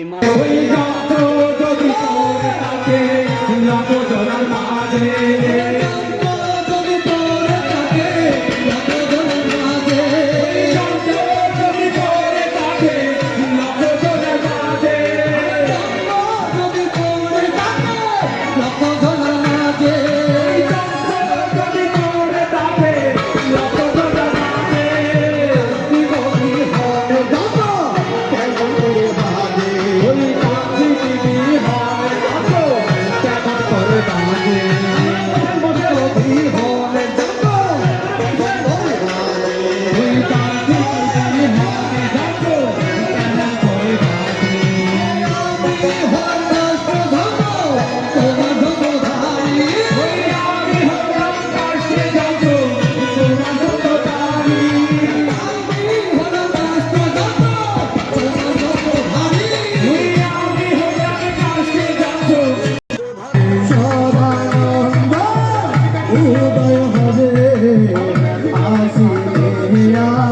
ইমাম I'm Yeah.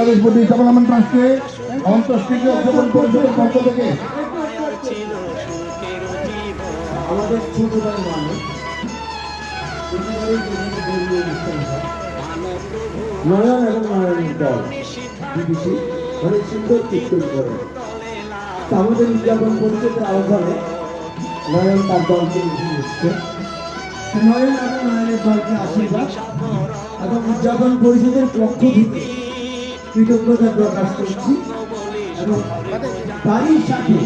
Bangladesh body development ট্রাস্টকে অন্তঃষ্টিকে উদযাপন পরিষদের পক্ষ থেকে। আমাদের ছোট ভাই নয়ন এবং নয়নের দল, বিবিসি, অনেক সুন্দর কীর্তন করে। আমাদের উদযাপন পরিষদের আহ্বানে। নয়ন তার দলকে এসছে নয়ন এবং নয়নের দলকে আশীর্বাদ এবং উদযাপন পরিষদের পক্ষ থেকে কৃতজ্ঞতা প্রকাশ করছি এবং তারই সাথে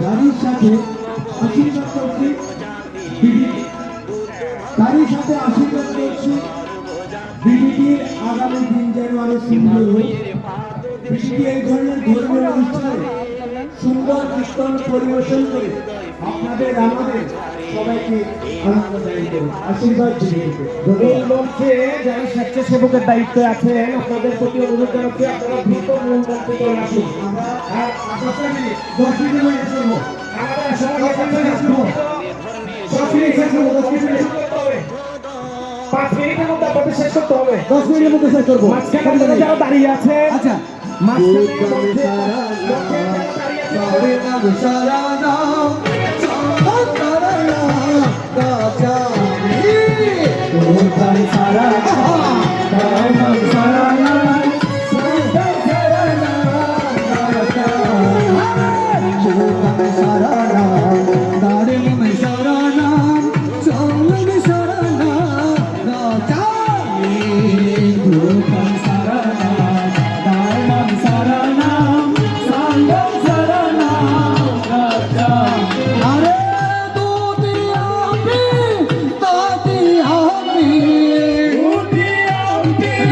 তারই সাথে আশীর্বাদ করছি তারই সাথে আশীর্বাদ করছি বিডিটির আগামী দিন যেন আরও সুন্দর হোক। বিডিটি এই ধরনের ধর্মীয় অনুষ্ঠানে সুন্দর কীর্তন পরিবেশন করে আপনাদের আমাদের সবাইকে আনন্দ দান করুন আশীর্বাদ বিডিটিকে এই মঞ্চে যারা স্বেচ্ছাসেবকের দায়িত্বে আছেন আপনাদের প্রতি অনুরোধ জানাচ্ছি আপনারা দ্রুত মূল চলে আসুন। আর দশটা মিনিট দশ মিনিট শেষ করব দশ মিনিট শেষ করব দশ পাঁচ মিনিটের মধ্যে আপনাদের শেষ করতে হবে। দশ মিনিটের মধ্যে শেষ করব। মাঝখানে যারা দাঁড়িয়ে আছে আচ্ছা। মাঝখানে দাঁড়িয়ে আছে,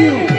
আমি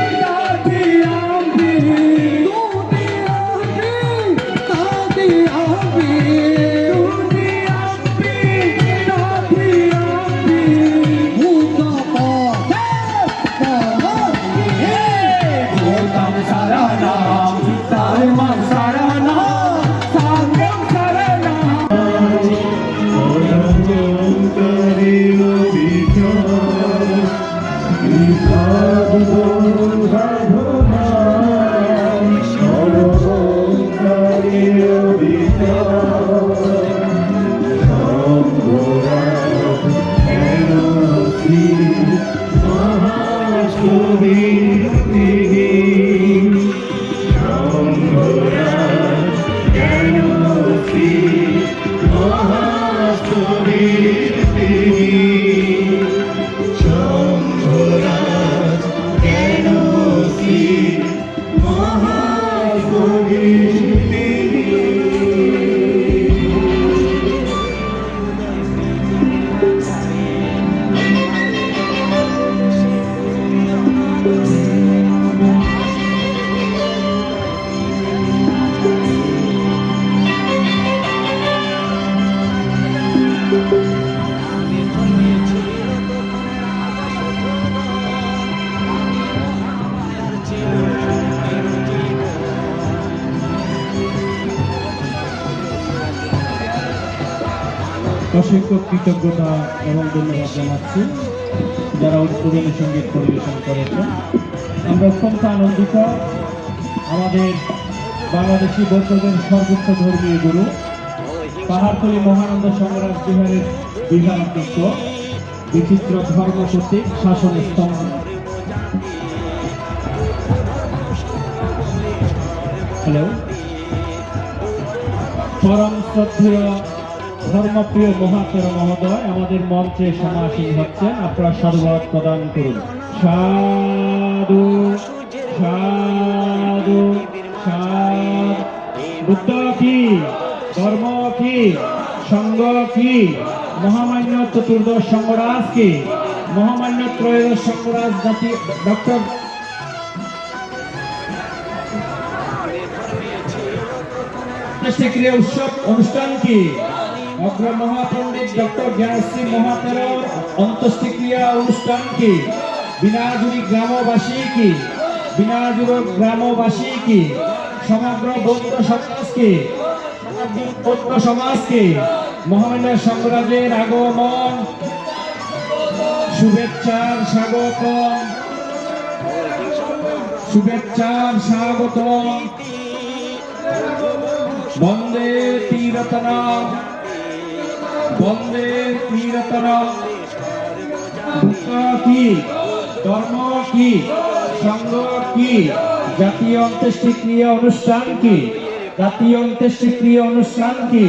অসংখ্য কৃতজ্ঞতা এবং ধন্যবাদ জানাচ্ছি যারা উদ্বোধনী সংগীত পরিবেশন করেছে আমরা অত্যন্ত আনন্দিত। আমাদের বাংলাদেশি বৌদ্ধদের সর্বোচ্চ ধর্মীয় গুরু, পাহাড়তলী মহানন্দ সংগ্রাম বিহারের বিহার অধ্যক্ষ বিচিত্র ধর্ম কর্তৃক শাসন স্তম্ভ। হ্যালো পরম শ্রদ্ধেয় ধর্মপ্রিয় মহাতের মহোদয়, আমাদের মঞ্চে সমাসীন হচ্ছেন। আপনারা সাধুবাদ প্রদান করুন। সাধু সাধু বুদ্ধ কি? ধর্ম কি? সঙ্গ কি? মহামান্য চতুর্দশ সংগরাজ কি? মহামান্য ত্রয়োদশ সংগরাজ জাতি ডক্টর? উৎসব অনুষ্ঠান কি? অগ্র মহাপণ্ডিত ডক্টর জ্ঞানশ্রী মহাতেরর অন্ত্যেষ্টিক্রিয়া অনুষ্ঠান কি? বিনাজুরি গ্রামবাসী কি? বিনাজুর গ্রামবাসী কি? সমগ্র বৌদ্ধ সমাজ কি? সমগ্র বৌদ্ধ সমাজ কি? মহামান্য সংগ্রাজের আগমন। শুভেচ্ছার স্বাগতম। শুভেচ্ছার স্বাগতম। বন্দে তীরতনা বন্দে কি? ধর্ম কি? সঙ্গ কি? জাতীয় অন্ত্যেষ্টিক্রিয়া অনুষ্ঠান কি? জাতীয় অন্ত্যেষ্টিক্রিয়া অনুষ্ঠান কি?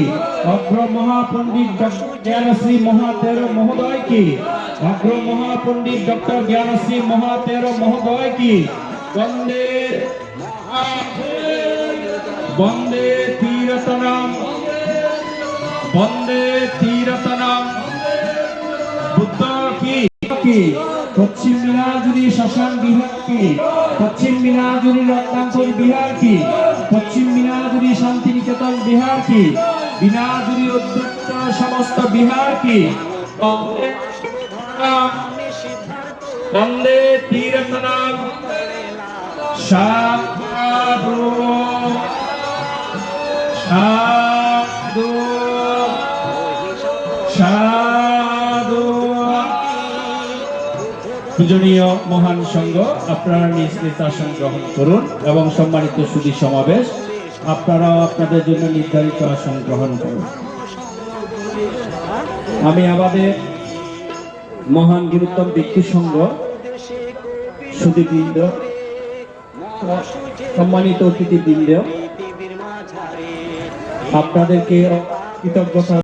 অগ্র মহাপণ্ডিত ডক্টর জ্ঞানশ্রী মহাতের মহোদয় কি? অগ্র মহাপণ্ডিত ডক্টর জ্ঞানশ্রী মহাতের মহোদয় কি? বন্দে বন্দে তীরতনম বন্দে তীরতনম। বুদ্ধ কি? পশ্চিম মিনাজুরি শ্মশান বিহার কি? পশ্চিম মিনাজুরি রত্নাঙ্কুর বিহার কি? পশ্চিম মিনাজুরি শান্তিনিকেতন বিহার কি? বিনাজুরি উদ্যুক্ত সমস্ত বিহার কি? বন্দে তীরতনম, সাধু পূজনীয় মহান সংঘ, আপনারা নিজ নিজ আসন গ্রহণ করুন এবং সম্মানিত সুদী সমাবেশ, আপনারাও আপনাদের জন্য নির্ধারিত আসন গ্রহণ করুন। আমি আমাদের মহান গুরুত্তম ব্যক্তি সংঘ, সুদীবৃন্দ, সম্মানিত অতিথিবৃন্দ, আপনাদেরকে কৃতজ্ঞতা